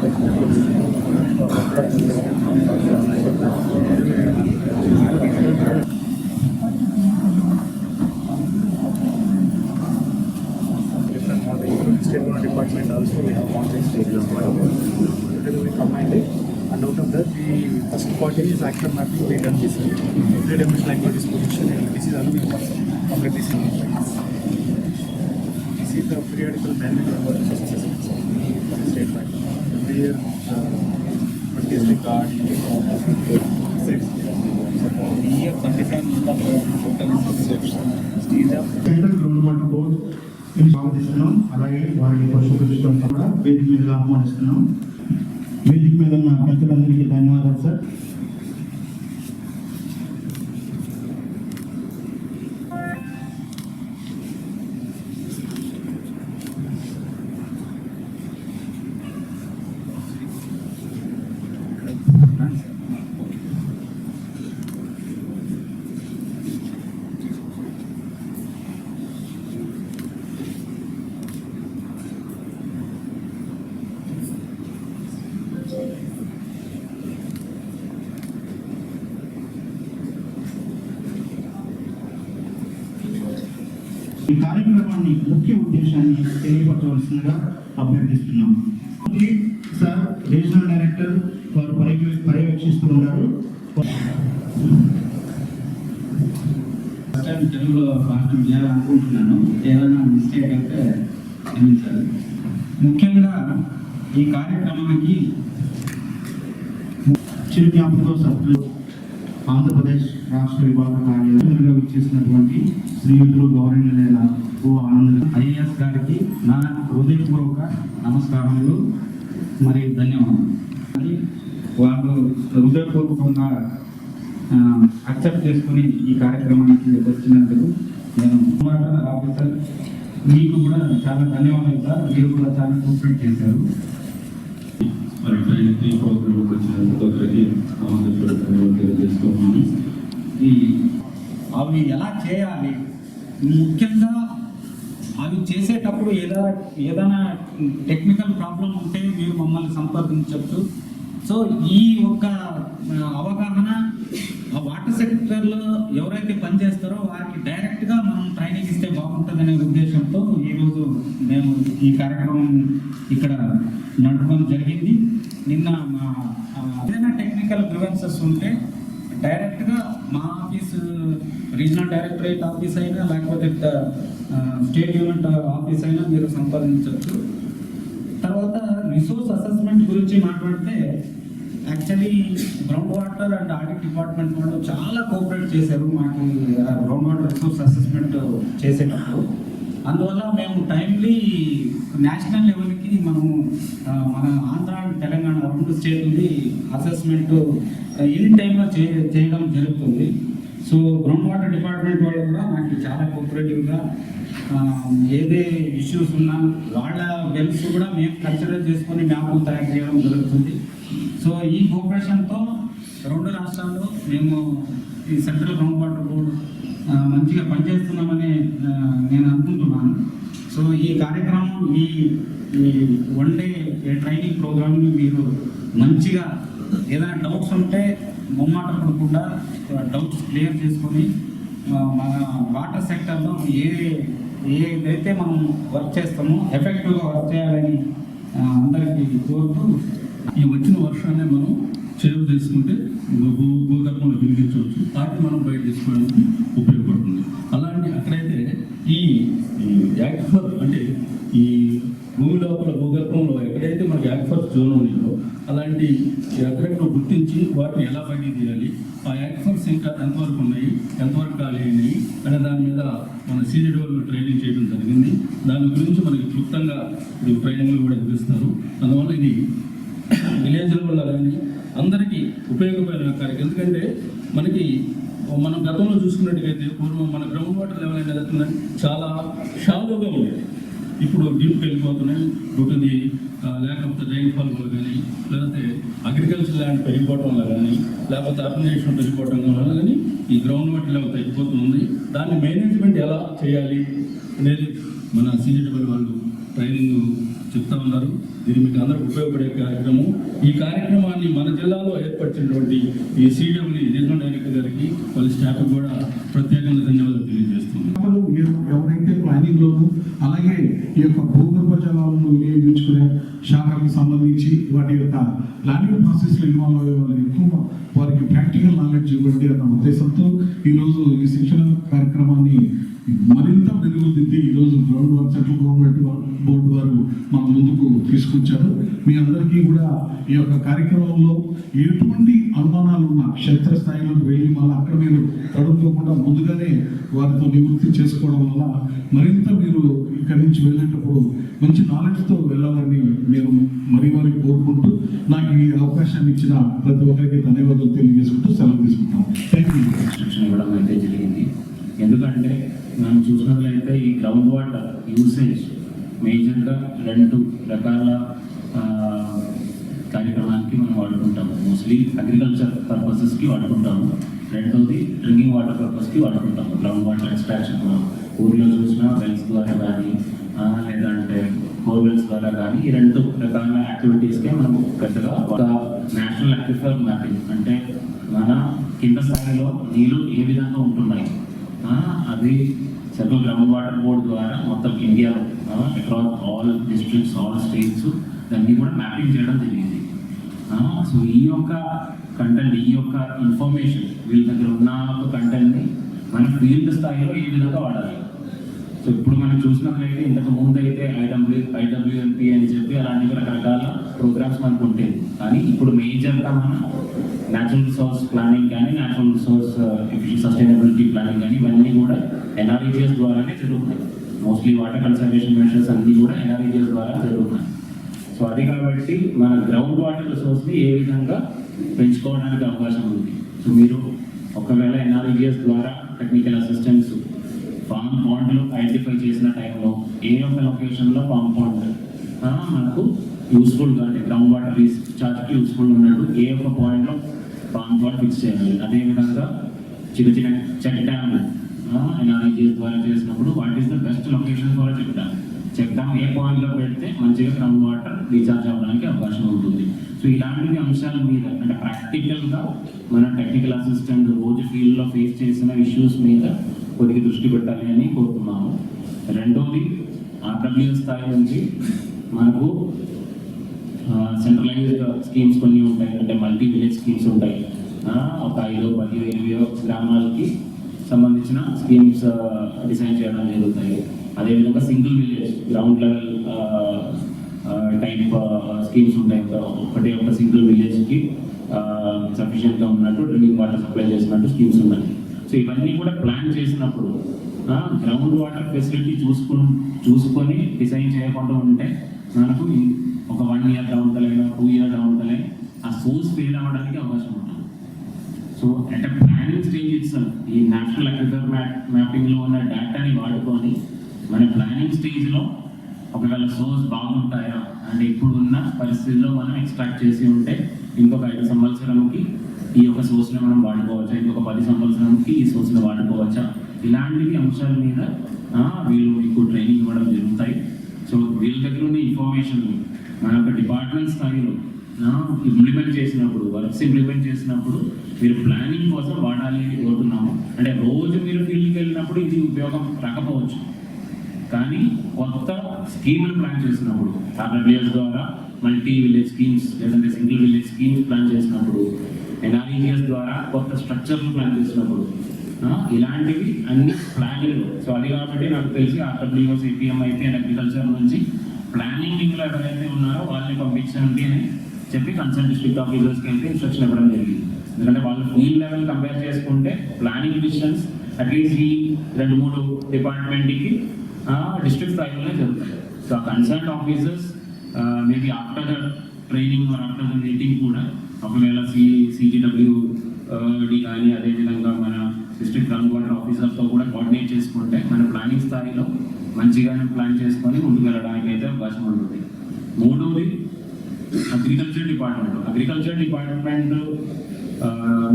department also we have mountain stages Together we combined it and out of that the first part is action mapping we done this three dimensional angle disposition and this is another one complete this This is the periodical management of the state bank every year uh, purchase the card sets ఈ year twenty seven total sets these are central government board స్వాగతిస్తున్నాం అలాగే వారి పశుపతిష్టం కూడా వేదిక మీదుగా ఆహ్వానిస్తున్నాం వేదిక మీద ఉన్న పెద్దలందరికీ ధన్యవాదాలు సార్ కార్యక్రమాన్ని ముఖ్య ఉద్దేశాన్ని తెలియపరచవలసిందిగా అభ్యర్థిస్తున్నాం. సార్ రీజనల్ డైరెక్టర్ వారు పర్యవే పర్యవేక్షిస్తూ ఉన్నారు. తెలుగులో భాషణం చేయాలనుకుంటున్నాను. ఏదైనా మిస్టేక్ అయితే క్షమించాలి ముఖ్యంగా ఈ కార్యక్రమానికి చిరు జ్ఞాపకం సభ్యులు ఆంధ్రప్రదేశ్ రాష్ట్ర విభాగ కార్యాలయంగా విచ్చేసినటువంటి శ్రీయుతులు గౌరవనీయులైన ఓ ఆనంద ఐఏఎస్ గారికి నా హృదయపూర్వక నమస్కారములు. మరియు ధన్యవాదాలు వాళ్ళు హృదయపూర్వకంగా అక్సెప్ట్ చేసుకుని ఈ కార్యక్రమానికి వచ్చినందుకు నేను కుమార్ ఆఫీసర్ మీకు కూడా చాలా ధన్యవాదాలు. సార్ మీరు కూడా చాలా కోఆపరేట్ చేశారు. మరి ఈ ప్రోగ్రామ్ వచ్చినందుకు ధన్యవాదాలు తెలియజేస్తున్నాను ఈ అవి ఎలా చేయాలి? ముఖ్యంగా అవి చేసేటప్పుడు ఏదైనా ఏదైనా టెక్నికల్ ప్రాబ్లం ఉంటే మీరు మమ్మల్ని సంప్రదించవచ్చు సో ఈ ఒక్క అవగాహన ఆ వాటర్ సెక్టర్లో ఎవరైతే పనిచేస్తారో వారికి డైరెక్ట్గా మనం ట్రైనింగ్ ఇస్తే బాగుంటుందనే ఉద్దేశంతో ఈరోజు మేము ఈ కార్యక్రమం ఇక్కడ నడపడం జరిగింది. నిన్న మా ఏదైనా టెక్నికల్ గ్రివెన్సెస్ ఉంటే డైరెక్ట్గా మా ఆఫీస్ రీజనల్ డైరెక్టరేట్ ఆఫీస్ అయినా లేకపోతే స్టేట్ యూనిట్ ఆఫీస్ అయినా మీరు సంపాదించవచ్చు తర్వాత రిసోర్స్ అసెస్మెంట్ గురించి మాట్లాడితే actually ground water and audit department వాళ్ళు చాలా కోఆపరేట్ చేశారు మాకు గ్రౌండ్ వాటర్ రిసోర్స్ అసెస్మెంట్ చేసేటప్పుడు. అందువల్ల మేము టైమ్లీ నేషనల్ లెవెల్కి మనము మన ఆంధ్ర తెలంగాణ రెండు స్టేట్లది అసెస్మెంట్ ఇన్ టైంలో చే చేయడం జరుగుతుంది. సో గ్రౌండ్ వాటర్ డిపార్ట్మెంట్ వాళ్ళు కూడా నాకు చాలా కోఆపరేటివ్గా ఏదే ఇష్యూస్ ఉన్నా వాళ్ళ వెల్స్ కూడా మేము కన్సిడర్ చేసుకొని మ్యాప్లు తయారు చేయడం జరుగుతుంది. సో ఈ కోఆపరేషన్తో రెండు రాష్ట్రాల్లో మేము ఈ సెంట్రల్ గ్రౌండ్ వాటర్ బోర్డు మంచిగా పనిచేస్తున్నామని నేను అనుకుంటున్నాను. సో ఈ కార్యక్రమం ఈ ఈ వన్ డే ట్రైనింగ్ ప్రోగ్రామ్ని మీరు మంచిగా ఏదైనా డౌట్స్ ఉంటే ముమ్మాట పడకుండా డౌట్స్ క్లియర్ చేసుకొని మన వాటర్ సెక్టర్లో ఏ ఏదైతే మనం వర్క్ చేస్తామో ఎఫెక్టివ్గా వర్క్ చేయాలని అందరికీ కోరుతూ ఈ వచ్చిన వర్షాన్ని మనం సేవ్ చేసుకుంటే భూ భూగర్భంలో వెలిగించవచ్చు వాటిని మనం బయట తీసుకోవడానికి ఉపయోగపడుతుంది. అలాంటి అక్కడైతే ఈ యాక్ఫర్ అంటే ఈ భూమి లోపల భూగర్భంలో ఎక్కడైతే మనకి యాక్ఫర్ జోన్ ఉన్నాయో అలాంటి ఎక్కడెక్కడ గుర్తించి వాటిని ఎలా బయటికి తీయాలి? ఆ యాక్ఫర్స్ ఇంకా ఎంతవరకు ఉన్నాయి? ఎంతవరకు ఖాళీ అయినాయి అనే దాని మీద మన సీనియర్ వాళ్ళు ట్రైనింగ్ చేయడం జరిగింది. దాని గురించి మనకి క్లుప్తంగా ఇప్పుడు ట్రైనింగ్లు కూడా ఇస్తున్నారు అందువల్ల ఇది విలేజ్ల వల్ల కానీ అందరికీ ఉపయోగపడిన కార్యక్రమం. ఎందుకంటే మనకి మనం గతంలో చూసుకున్నట్టుగైతే పూర్వం మన గ్రౌండ్ వాటర్ లెవెల్ అనేది అవుతుందని చాలా షాలోగా ఉండేది. ఇప్పుడు డీప్కి వెళ్ళిపోతున్నాయి. ఉంటుంది లేకపోతే రైన్ఫాల్ వల్ల కానీ లేకపోతే అగ్రికల్చర్ ల్యాండ్ పెరిగిపోవడం వల్ల కానీ లేకపోతే అర్బనైజేషన్ పెరిగిపోవడం వల్ల కానీ ఈ గ్రౌండ్ వాటర్ లెవెల్ తగ్గిపోతుంది. దాన్ని మేనేజ్మెంట్ ఎలా చేయాలి అనేది మన సీనియర్ వాళ్ళు ట్రైనింగ్ చెప్తా ఉన్నారు. ఇది మీకు అందరూ ఉపయోగపడే కార్యక్రమం. ఈ కార్యక్రమాన్ని మన జిల్లాలో ఏర్పరిచినటువంటి ఈ సీడబ్ల్యూ రీజనల్ డైరెక్టర్ గారికి వాళ్ళ స్టాఫ్ కూడా ప్రత్యేకంగా ధన్యవాదాలు తెలియజేస్తున్నాను మీరు ఎవరైతే ప్లానింగ్ లోను అలాగే ఈ యొక్క భూగర్భ జలాలను వినియోగించుకునే శాఖలకు సంబంధించి వాటి యొక్క ప్లానింగ్ ప్రాసెస్లో ఇన్వాల్వ్ అయ్యే వాళ్ళు ఎక్కువ వారికి ప్రాక్టికల్ నాలెడ్జ్ ఇవ్వండి అన్న ఉద్దేశంతో ఈరోజు ఈ శిక్షణ కార్యక్రమాన్ని మరింత మెరుగుదిద్ది. ఈరోజు ground work central government board వారు మన ముందుకు తీసుకొచ్చారు. మీ అందరికీ కూడా ఈ యొక్క కార్యక్రమంలో ఎటువంటి అనుమానాలు ఉన్నా క్షేత్రస్థాయిలోకి వెళ్ళి మళ్ళీ అక్కడ మీరు తడుపుకోకుండా ముందుగానే వారితో నివృత్తి చేసుకోవడం వల్ల మరింత మీరు ఇక్కడి నుంచి వెళ్ళేటప్పుడు మంచి నాలెడ్జ్తో వెళ్ళాలని నేను మరీ మరీ కోరుకుంటూ నాకు ఈ అవకాశాన్ని ఇచ్చిన ప్రతి ఒక్కరికి ధన్యవాదాలు తెలియజేసుకుంటూ సెలవు తీసుకుంటాం. థ్యాంక్ యూ జరిగింది. ఎందుకంటే మనం చూసినట్లయితే ఈ గ్రౌండ్ వాటర్ యూసేజ్ మేజర్గా రెండు రకాల కార్యక్రమానికి మనం వాడుకుంటాము. Mostly agriculture పర్పసెస్కి వాడుకుంటాము. రెండవది డ్రింకింగ్ వాటర్ పర్పస్కి వాడుకుంటాము. గ్రౌండ్ వాటర్ ఎక్స్ట్రాక్షన్ ఊర్లో చూసిన వెల్స్ ద్వారా కానీ లేదంటే బోర్వెల్స్ ద్వారా కానీ ఈ రెండు రకాల యాక్టివిటీస్కే మనం పెద్దగా ఒక నేషనల్ అక్విఫర్ మ్యాపింగ్ అంటే మన కింద స్థాయిలో నీళ్ళు ఏ విధంగా ఉంటున్నాయి? అది సెంట్రల్ గ్రౌండ్ వాటర్ బోర్డు ద్వారా మొత్తం ఇండియాలో across all districts all states దాన్ని కూడా మ్యాపింగ్ చేయడం జరిగింది. సో ఈ యొక్క కంటెంట్ ఈ యొక్క ఇన్ఫర్మేషన్ వీళ్ళ దగ్గర ఉన్న కంటెంట్ని మన ఫీల్డ్ స్థాయిలో ఏ విధంగా వాడాలి. సో ఇప్పుడు మనం చూసినట్లయితే ఇంతకు ముందు అయితే ఐడబ్ల్యూ ఐడబ్ల్యూఎంపీ అని చెప్పి అలాంటి రకరకాల ప్రోగ్రామ్స్ మనకు ఉండేది కానీ ఇప్పుడు మేజర్గా మన న్యాచురల్ రిసోర్స్ ప్లానింగ్ కానీ న్యాచురల్ రిసోర్స్ సస్టైనబుల్ ఎన్ఆర్ఈజిఎస్ ద్వారానే జరుగుతున్నాయి. మోస్ట్లీ వాటర్ కన్సర్వేషన్ మెషర్స్ అన్నీ కూడా ఎన్ఆర్ఈజిఎస్ ద్వారా జరుగుతున్నాయి. సో అది కాబట్టి మన గ్రౌండ్ వాటర్ రిసోర్స్ని ఏ విధంగా పెంచుకోవడానికి అవకాశం ఉంది? సో మీరు ఒకవేళ ఎన్ఆర్ఈజిఎస్ ద్వారా టెక్నికల్ అసిస్టెన్స్ ఫామ్ పాండ్లు ఐడెంటిఫై చేసిన టైంలో ఏ ఒక్క లొకేషన్లో ఫామ్ పాండ్ మనకు యూస్ఫుల్గా అంటే గ్రౌండ్ వాటర్ రీఛార్జ్కి యూస్ఫుల్ ఉన్నట్టు ఏ ఒక్క పాయింట్లో ఫామ్ పాండ్ ఫిక్స్ చేయాలి? అదేవిధంగా చిన్న చిన్న చెక్ డ్యామ్ ఎన్ఆర్ఈజిఎస్ ద్వారా చేసినప్పుడు what is the best location కూడా చెప్తాం చెప్తాం ఏ పాయింట్లో పెడితే మంచిగా గ్రౌండ్ వాటర్ రీఛార్జ్ అవ్వడానికి అవకాశం ఉంటుంది. సో ఇలాంటి అంశాల మీద అంటే ప్రాక్టికల్గా మన టెక్నికల్ అసిస్టెంట్ రోజు ఫీల్డ్లో ఫేస్ చేసిన ఇష్యూస్ మీద కొద్దిగా దృష్టి పెట్టాలి అని కోరుతున్నాము. రెండోది ఆర్డబ్ల్యూ స్థాయి నుంచి మనకు సెంట్రలైజ్డ్ స్కీమ్స్ కొన్ని ఉంటాయి. అంటే మల్టీ విలేజ్ స్కీమ్స్ ఉంటాయి ఒక ఐదో పది ఇరవై గ్రామాలకి సంబంధించిన స్కీమ్స్ డిజైన్ uh, చేయడం జరుగుతాయి. అదేవిధంగా single village ground level type schemes ఉంటాయి. ఒక- ఒకటే ఒక సింగిల్ విలేజ్కి సఫిషియెంట్గా ఉన్నట్టు డ్రింకింగ్ వాటర్ సప్లై చేసినట్టు స్కీమ్స్ ఉన్నాయి. సో ఇవన్నీ కూడా ప్లాన్ చేసినప్పుడు గ్రౌండ్ వాటర్ ఫెసిలిటీ చూసుకుని చూసుకొని డిజైన్ చేయకుండా ఉంటే మనకు ఒక వన్ ఇయర్ డౌన్ తలైనా టూ ఇయర్ డౌన్ తలైనా ఆ సోర్స్ ఫెయిల్ అవ్వడానికి అవకాశం ఉంటుంది. So at planning stage it's ఈ నేషనల్ అగ్రికల్చర్ మ్యాప్ మ్యాపింగ్లో ఉన్న డేటాని వాడుకొని మన ప్లానింగ్ స్టేజ్లో ఒకవేళ సోర్స్ బాగుంటాయా అండ్ ఇప్పుడు ఉన్న పరిస్థితుల్లో మనం ఎక్స్ట్రాక్ట్ చేసి ఉంటే ఇంకొక ఐదు సంవత్సరంకి ఈ యొక్క సోర్స్ని మనం వాడుకోవచ్చా ఇంకొక పది సంవత్సరంకి ఈ సోర్స్ని వాడుకోవచ్చా? ఇలాంటివి అంశాల మీద వీళ్ళు మీకు ట్రైనింగ్ ఇవ్వడం జరుగుతాయి. సో వీళ్ళ దగ్గర ఉన్న ఇన్ఫర్మేషన్ మన యొక్క డిపార్ట్మెంట్ స్థాయిలో ఇంప్లిమెంట్ చేసినప్పుడు వర్క్స్ ఇంప్లిమెంట్ చేసినప్పుడు మీరు ప్లానింగ్ కోసం వాడాలి అని కోరుతున్నాము అంటే రోజు మీరు ఫీల్డ్కి వెళ్ళినప్పుడు ఇది ఉపయోగం రాకపోవచ్చు. కానీ కొత్త స్కీములు ప్లాన్ చేసినప్పుడు ఆర్డబ్ల్యూఎస్ ద్వారా మల్టీ విలేజ్ స్కీమ్స్ లేదంటే సింగిల్ విలేజ్ స్కీమ్స్ ప్లాన్ చేసినప్పుడు ఎన్ఆర్ఈఎస్ ద్వారా కొత్త స్ట్రక్చర్లు ప్లాన్ చేసినప్పుడు ఇలాంటివి అన్ని ప్లానింగ్ సో అది కాబట్టి నాకు తెలిసి ఆర్డబ్ల్యూఎస్ ఏపీఎం అండ్ అగ్రికల్చర్ నుంచి ప్లానింగ్లో ఎవరైతే ఉన్నారో వాళ్ళని పంపించండి అని చెప్పి కన్సర్న్ డిస్ట్రిక్ట్ ఆఫీసర్స్కి అయితే ఇన్స్ట్రక్షన్ ఇవ్వడం జరిగింది. ఎందుకంటే వాళ్ళు ఫీల్డ్ లెవెల్ కంపేర్ చేసుకుంటే ప్లానింగ్ డిసిషన్స్ అట్లీస్ట్ ఈ రెండు మూడు డిపార్ట్మెంట్కి డిస్ట్రిక్ట్ స్థాయిలోనే జరుగుతుంది సో ఆ concern officers maybe after the training or after the meeting కూడా ఒకవేళ సి సిజిడబ్ల్యూ డి కానీ అదేవిధంగా మన డిస్ట్రిక్ట్ గ్రౌండ్ వాటర్ ఆఫీసర్తో కూడా కోఆర్డినేట్ చేసుకుంటే మన ప్లానింగ్ స్థాయిలో మంచిగానే ప్లాన్ చేసుకొని ముందుకు వెళ్ళడానికి అయితే అవకాశం ఉంటుంది. మూడవది అగ్రికల్చర్ డిపార్ట్మెంట్ అగ్రికల్చర్ డిపార్ట్మెంట్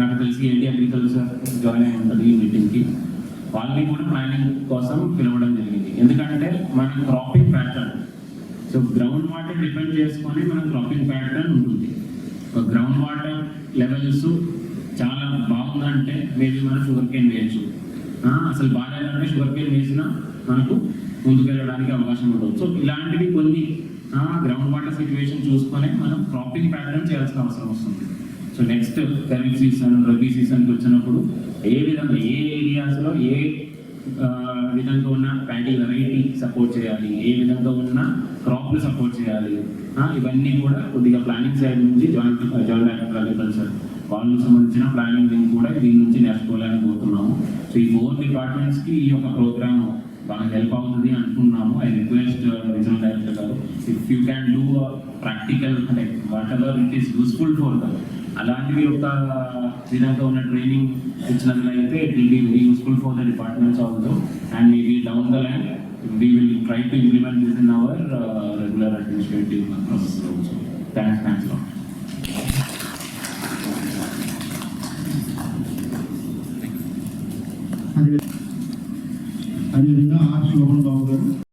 నాకు తెలిసి ఏంటి అగ్రికల్చర్ జాయిన్ అయి ఉంటుంది ఈ మీటింగ్కి వాళ్ళని కూడా ప్లానింగ్ కోసం పిలవడం జరిగింది. ఎందుకంటే మన cropping pattern so ground water depend చేసుకొని మన క్రాపింగ్ ప్యాటర్న్ ఉంటుంది. గ్రౌండ్ వాటర్ లెవెల్స్ చాలా బాగుందంటే మేబీ మనం షుగర్ కేన్ వేయచ్చు అసలు బాగాలేదంటే షుగర్ కేన్ వేసినా మనకు ముందుకెళ్ళడానికి అవకాశం ఉండదు. సో ఇలాంటివి కొన్ని గ్రౌండ్ వాటర్ సిచ్యువేషన్ చూసుకొని మనం క్రాపింగ్ ప్యాటర్న్ చేయాల్సిన అవసరం వస్తుంది. So next kharif season rabi సీజన్కి వచ్చినప్పుడు ఏ విధంగా ఏ ఏరియాస్లో ఏ విధంగా ఉన్న ప్యాడీ వెరైటీ సపోర్ట్ చేయాలి? ఏ విధంగా ఉన్న క్రాప్లు సపోర్ట్ చేయాలి? ఇవన్నీ కూడా కొద్దిగా ప్లానింగ్ సైడ్ నుంచి జాయింట్ జాయింట్ అగ్రికల్చర్ వాళ్ళకి సంబంధించిన ప్లానింగ్ కూడా దీని నుంచి నేర్చుకోవాలని కోరుతున్నాము. సో ఈ ఫోర్ డిపార్ట్మెంట్స్కి ఈ యొక్క ప్రోగ్రామ్ బాగా హెల్ప్ అవుతుంది అనుకున్నాము ఐ రిక్వెస్ట్ రీజనల్ డైరెక్టర్ గారు if you can do practical అంటే what it is useful for them అలాంటివి ఒక విధంగా ఉన్న ట్రైనింగ్ ఇచ్చినట్లయితే it will be very useful for the departments also and maybe down the land we will try to implement this in our regular administrative process thanks thanks అదేవిధంగా R Shobhan Babu గారు